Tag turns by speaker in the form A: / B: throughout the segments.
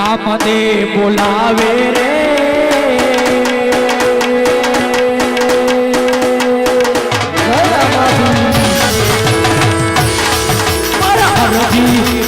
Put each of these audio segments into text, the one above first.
A: રામદે બોલાવે રે. મારા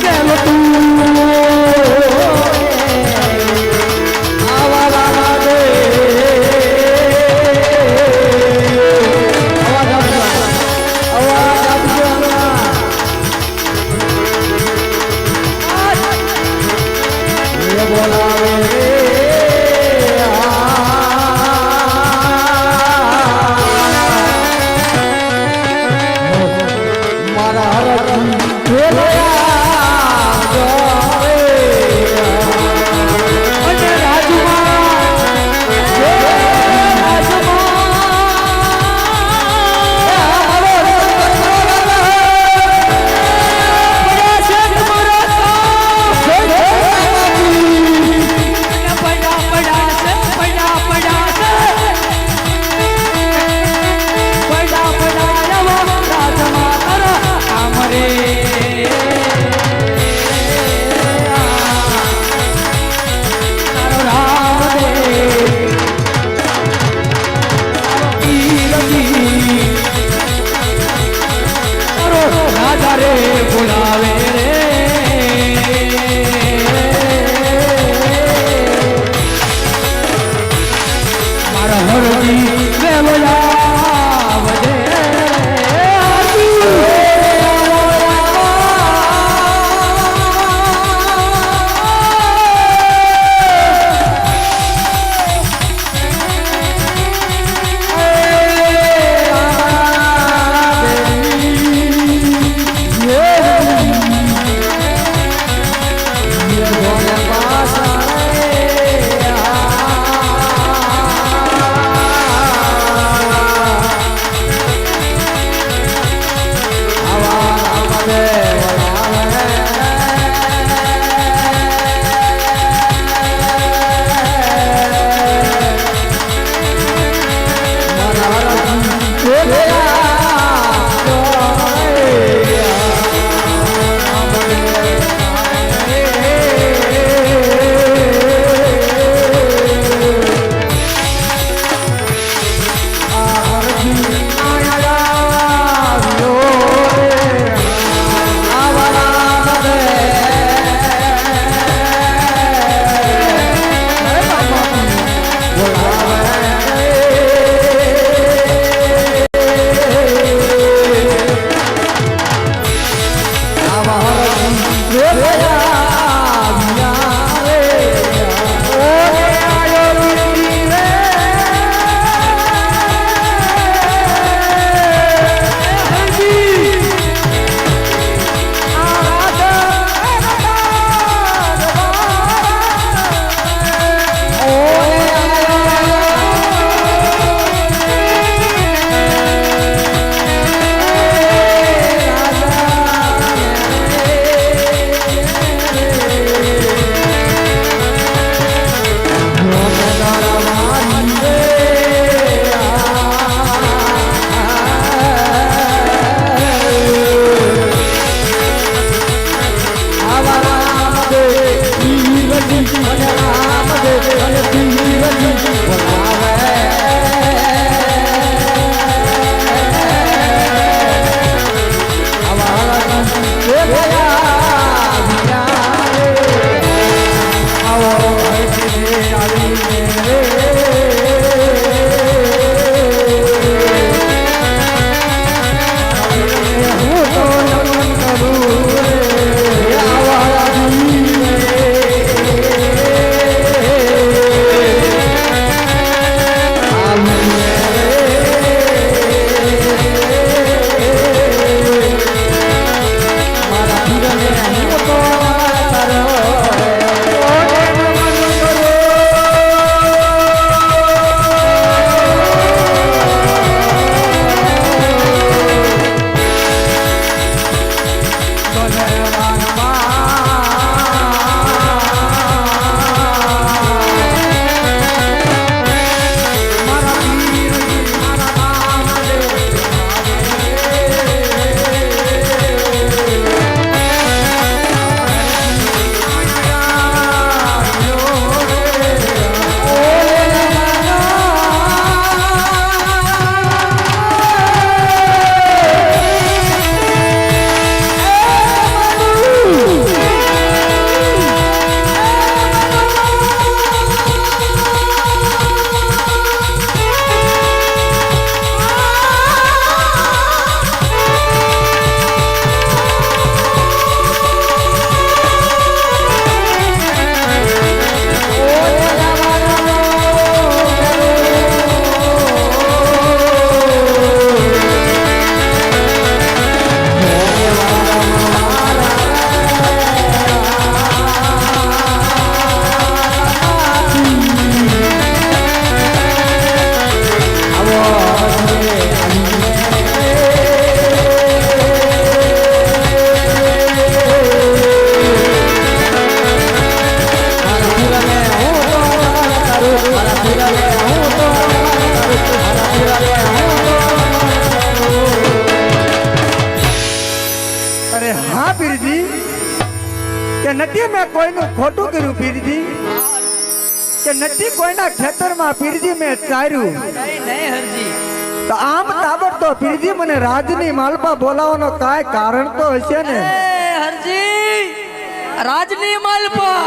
A: કે નથી મેં કોઈનું ખોટું કર્યું પીરજી? કે નથી કોઈના ખેતરમાં પીરજી મેં ચાર્યું? તો આમ તાબડ તો પીરજી મને રાજની માલપા બોલાવવાનો કાંઈ કારણ તો હશે ને?
B: હરજી રાજની માલપા.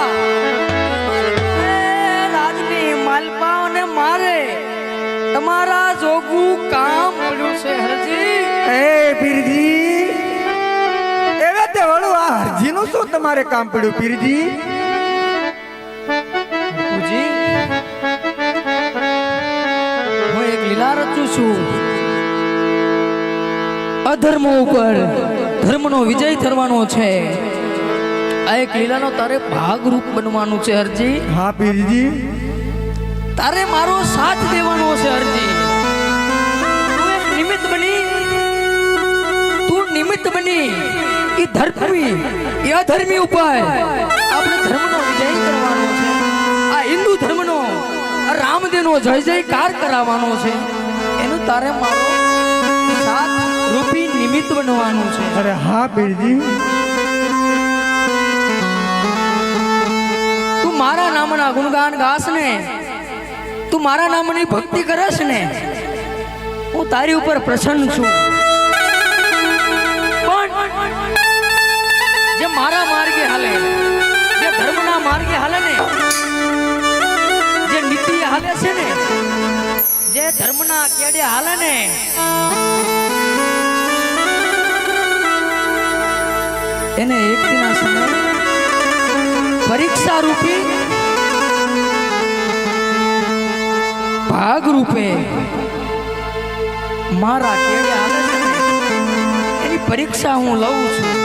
B: રાજની માલપાઓને મારે તમારા જોગું કામ મળ્યું છે હરજી.
A: એ પીરજી તે વળું આ હરજીનું શું તમારે કામ પડ્યું પીરજી?
B: હું એક લીલા રચું છું. અધર્મ ઉપર ધર્મનો વિજય થવાનો છે. આ એક લીલાનો તારે ભાગરૂપ બનવાનું છે હરજી
A: હા પીરજી.
B: તારે મારો સાથ દેવાનો છે હરજી તું એક નિમિત્ત બની. તું નિમિત્ત બની. એ ધર્મી એ અધર્મી ઉપાય. આપણે ધર્મનો વિજય કરવાનો છે. આ હિન્દુ ધર્મનો રામદેવનો જય જયકાર કરાવવાનો છે. એનું તારે મારો સાથ રૂપી નિમિત્ત બનવાનું છે.
A: અરે હા પીરજી
B: તું મારા નામના ગુણગાન ગાસ ને. તું મારા નામની ભક્તિ કરસ ને. હું તારી ઉપર પ્રસન્ન છું. જે મારા માર્ગે હાલે જે ધર્મના માર્ગે હાલે ને, જે નીતિ હાલે છે ને, જે ધર્મના કેડે હાલે ને, એને એક દિના સમય પરીક્ષા રૂપી ભાગ રૂપે મારા કેડે હાલે છે એની પરીક્ષા હું લઉં છું.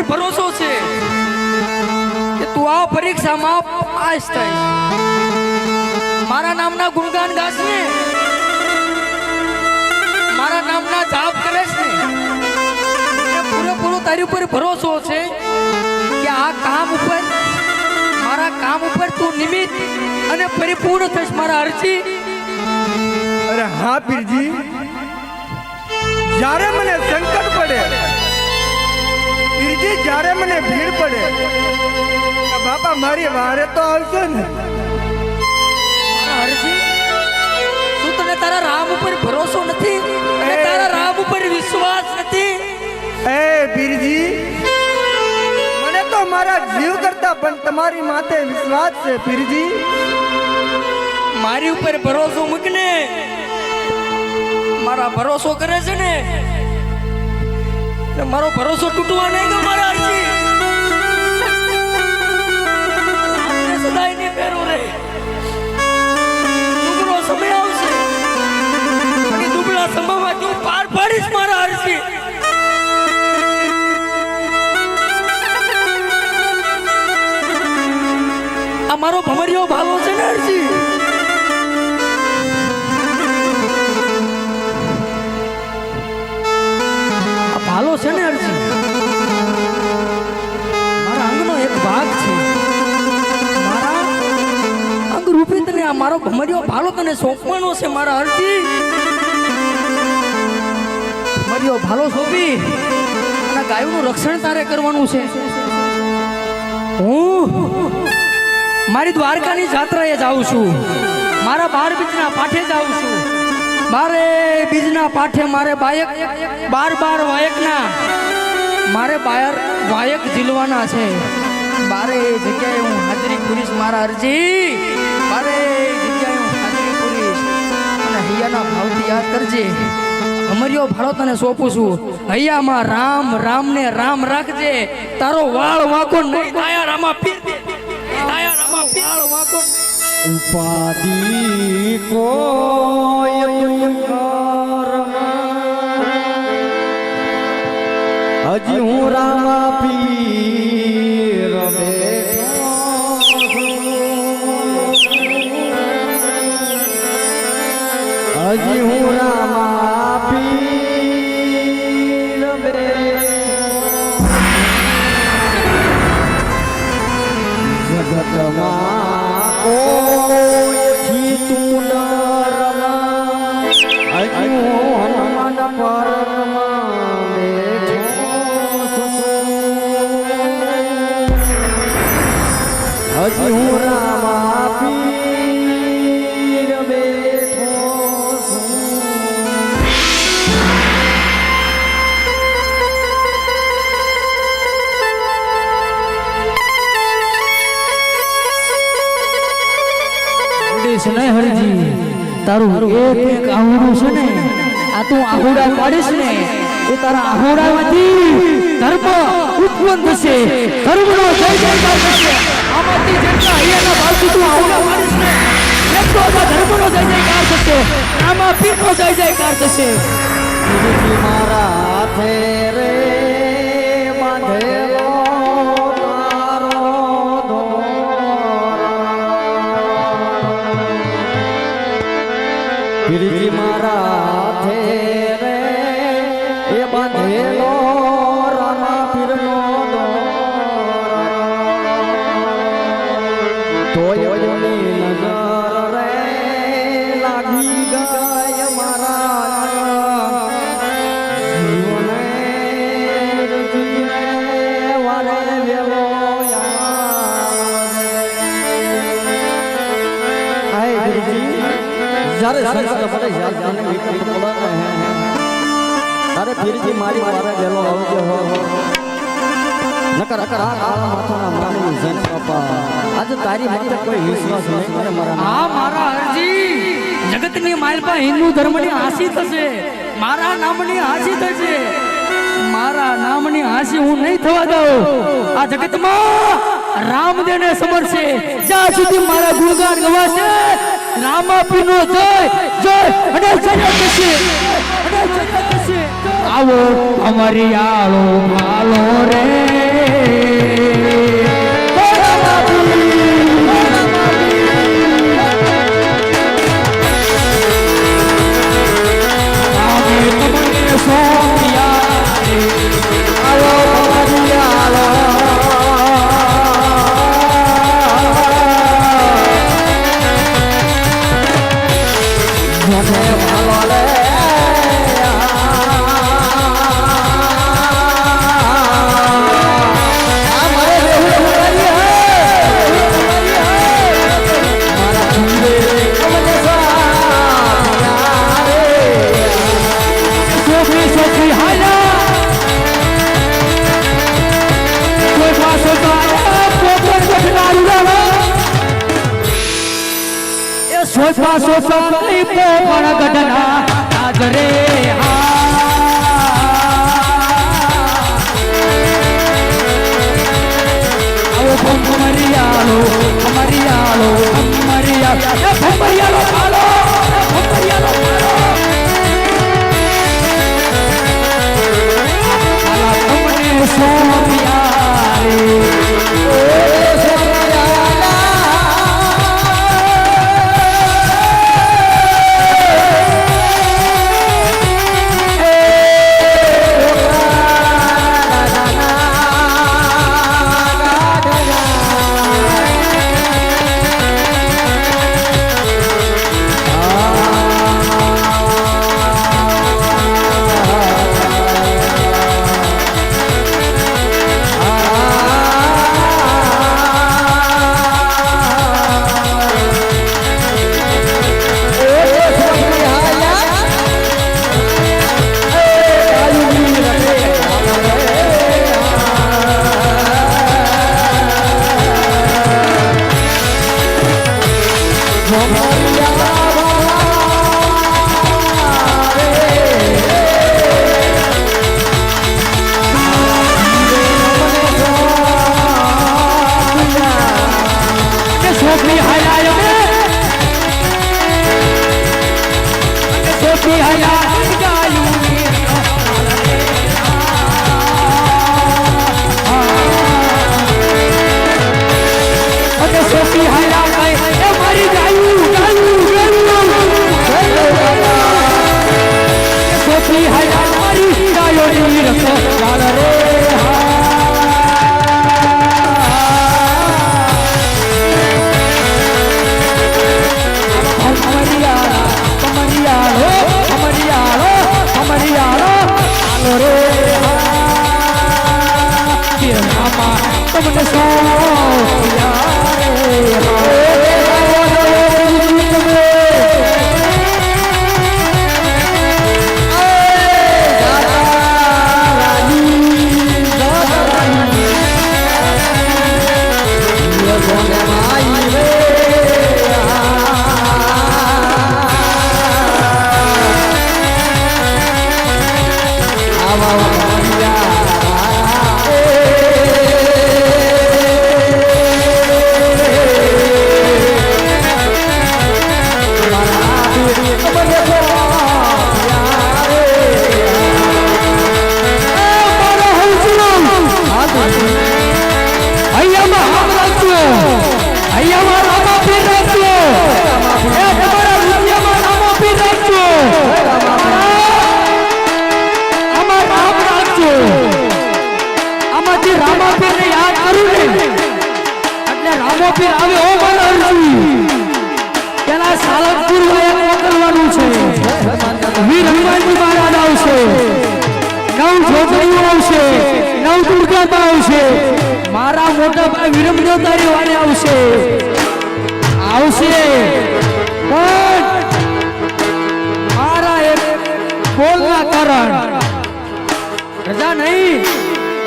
B: ઉપર ભરોસો છે કે તું આ પરીક્ષામાં પાસ થઈશ મારા નામના ગુણગાન ગાશ મારા નામના જાપ કરે છે ને તારી ઉપર ભરોસો છે કે આ કામ ઉપર, મારા કામ ઉપર તું નિમિત્ત અને પરિપૂર્ણ થઈશ મારા અરજી.
A: અરે હા પીરજી, જ્યારે મને સંકટ પડે પીરજી જ્યારે મને ભીડ પડે બાપા મારી વારે તો આવશે ને.
B: શું તને તારા રામ ઉપર ભરોસો નથી? અને તારા રામ ઉપર વિશ્વાસ નથી?
A: એ બીરજી મને તો મારા જીવ કરતા પણ તમારી માથે વિશ્વાસ છે પીરજી
B: મારી ઉપર ભરોસો મૂકને. મારા ભરોસો કરે છે ને. એટલે મારો ભરોસો તૂટવા નહીં દો મારા અરજી. સદાય ને પહેરો રે દુબળો સમય મારા અરજી. આ મારો ભમરિયો ભાલો છે. ભાલો તને સોંપવાનો છે મારા અરજી. ભમરિયો ભાલો સોંપી. અને ગાયોનું રક્ષણ તારે કરવાનું છે. હું મારી દ્વારકાની જાત્રાએ જાઉં છું. મારા બાર બીજના પાઠે જાઉં છું. મારે બીજના પાઠે મારે બાયક, બાર બાર વાયકના. મારે બાયર વાયક ઝીલવાના છે. બારે જગ્યાએ હું હાજરી પૂરીશ મારા અરજી. હૈયાના ભાવથી યાદ કરજે. અમરિયો ભાડો તને સોંપું છું. હૈયામાં રામ, રામને રામ રાખજે. તારો વાળ વાંકો નહીં. દાયા રામા પીર. દાયા રામા વાળ વાંકો.
A: ઉપાધિ કોઈ હજી હું જગતમાં કોઈથી તું ન હજી હું હનુમાન પરમા હજી હું
B: કહીશ ને હરજી? તારું એક એક આહુડું છે ને, આ તું આહુડા પાડીશ ને, એ તારા આહુડામાંથી ધર્મ ઉત્પન્ન થશે, ધર્મનો જય જયકાર થશે. આમાંથી જેટલા અહીંયાના ભાવથી તું આહુડા પાડીશ ને, એટલો આ ધર્મનો જય જયકાર થશે આમાં પીઠો જય જયકાર થશે.
A: મારા હાથે રે તારી માથે કોઈ વિશ્વાસ નહીં
B: આ મારા અરજી. જગતની માલપા હિન્દુ ધર્મની હાસી થશે. મારા નામની હાસી થશે. મારા નામની હાસી હું નહીં થવા દઉં. આ જગતમાં રામદેવને સમરશે જ્યાં સુધી મારા ગુણગાન ગવાશે રામાપીનો જય જય અને જય થશે. અને જય થશે. આવો અમારી આળો ભાલો રે. તમને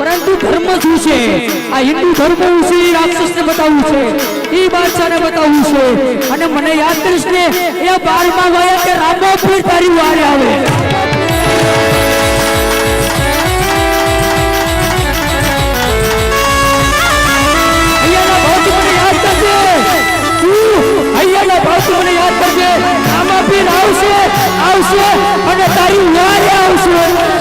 A: પરંતુ ધર્મ શું છે? આ હિન્દુ ધર્મ વિશે રાક્ષસને બતાવું છે. એ બાદશાહને બતાવવું છે. અને મને યાદ કરીશ ને, એ બારમાં ગયા કે રામો પણ તારી વારે આવે. આવશે આવશે અને તારી યારે આવશે.